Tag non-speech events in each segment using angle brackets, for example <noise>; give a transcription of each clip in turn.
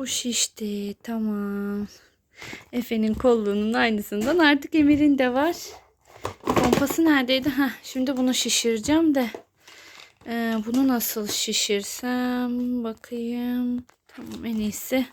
Bu şişti. Tamam. Efe'nin kolluğunun aynısından artık Emir'in de var. Pompası neredeydi? Heh, şimdi bunu şişireceğim de. Ee, bunu nasıl şişirsem bakayım. Tamam en iyisi.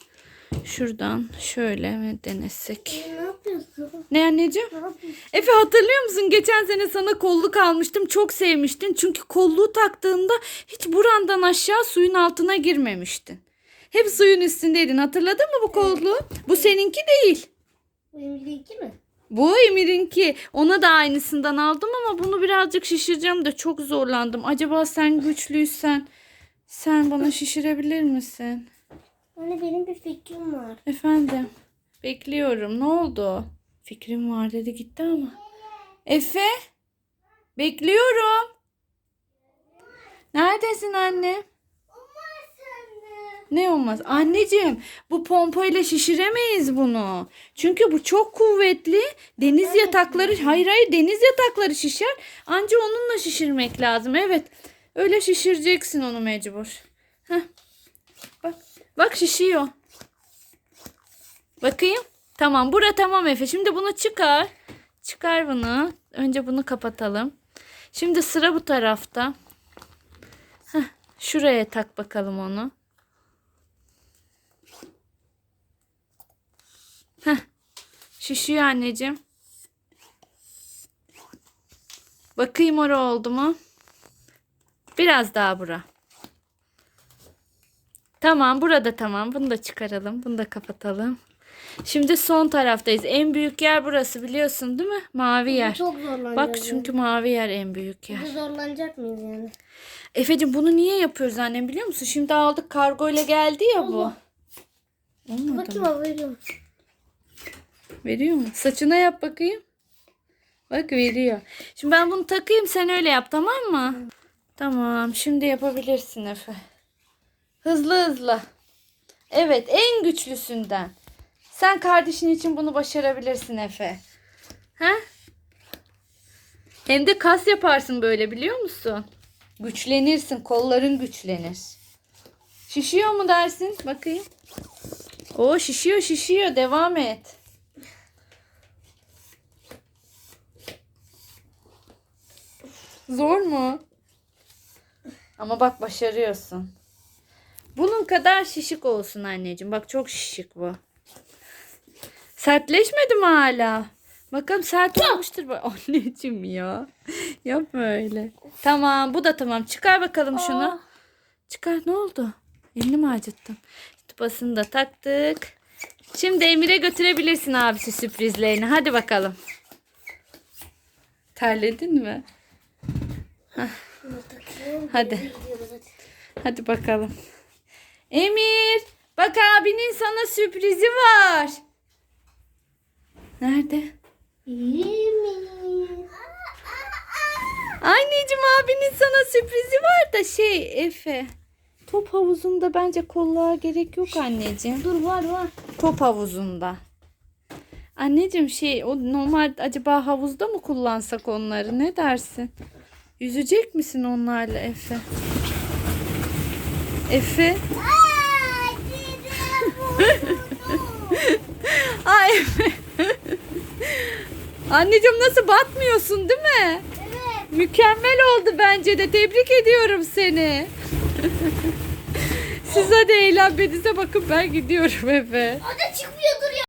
Şuradan şöyle denesek? Ne yapıyorsun? Ne anneciğim? Ne? Efe hatırlıyor musun? Geçen sene sana kolluk almıştım. Çok sevmiştin. Çünkü kolluğu taktığında hiç burandan aşağı suyun altına girmemiştin. Hep suyun üstündeydin. Hatırladın mı bu kolluğu? Bu seninki değil. Bu Emir'inki mi? Bu Emir'inki. Ona da aynısından aldım ama bunu birazcık şişireceğim de çok zorlandım. Acaba sen güçlüysen sen bana şişirebilir misin? Anne benim bir fikrim var. Efendim. Bekliyorum. Ne oldu? Fikrim var dedi gitti ama. Efe. Bekliyorum. Neredesin anne? Ne olmaz? Anneciğim bu pompayla şişiremeyiz bunu. Çünkü bu çok kuvvetli. Deniz yatakları hayır hayır deniz yatakları şişer. Anca onunla şişirmek lazım. Evet. Öyle şişireceksin onu mecbur. Heh. Bak. Bak şişiyor. Bakayım. Tamam bura tamam Efe. Şimdi bunu çıkar. Çıkar bunu. Önce bunu kapatalım. Şimdi sıra bu tarafta. Heh, şuraya tak bakalım onu. Heh, şişiyor anneciğim. Bakayım ora oldu mu? Biraz daha bura. Tamam burada tamam. Bunu da çıkaralım. Bunu da kapatalım. Şimdi son taraftayız. En büyük yer burası biliyorsun değil mi? Mavi yer. Çok zorlanacağız. Bak çünkü mavi yer en büyük yer. Biz zorlanacak mıyız yani? Efe'cim bunu niye yapıyoruz annem biliyor musun? Şimdi aldık kargo ile geldi ya bu. Olmadı Bakayım mı? abi veriyorum. Veriyor mu? Saçına yap bakayım. Bak veriyor. Şimdi ben bunu takayım sen öyle yap tamam mı? Tamam şimdi yapabilirsin Efe. Hızlı hızlı. Evet en güçlüsünden. Sen kardeşin için bunu başarabilirsin Efe. Ha? Hem de kas yaparsın böyle biliyor musun? Güçlenirsin. Kolların güçlenir. Şişiyor mu dersin? Bakayım. O şişiyor şişiyor. Devam et. Zor mu? Ama bak başarıyorsun. Bunun kadar şişik olsun anneciğim. Bak çok şişik bu. Sertleşmedi mi hala? Bakalım sert olmuştur. bu. <laughs> Anneciğim ya. Yapma öyle. Tamam bu da tamam. Çıkar bakalım şunu. Aa. Çıkar ne oldu? Elini mi acıttın? Tupasını da taktık. Şimdi Emir'e götürebilirsin abisi sürprizlerini. Hadi bakalım. Terledin mi? Hadi. Hadi bakalım. Emir, bak abinin sana sürprizi var. Nerede? Emir. Anneciğim abinin sana sürprizi var da şey Efe. Top havuzunda bence kolluğa gerek yok anneciğim. Dur var var. Top havuzunda. Anneciğim şey o normal acaba havuzda mı kullansak onları ne dersin? Yüzecek misin onlarla Efe? Efe? Ay Efe. Anneciğim nasıl batmıyorsun değil mi? Evet. Mükemmel oldu bence de. Tebrik ediyorum seni. Siz hadi eğlenmenize bakın ben gidiyorum Efe. O da çıkmıyor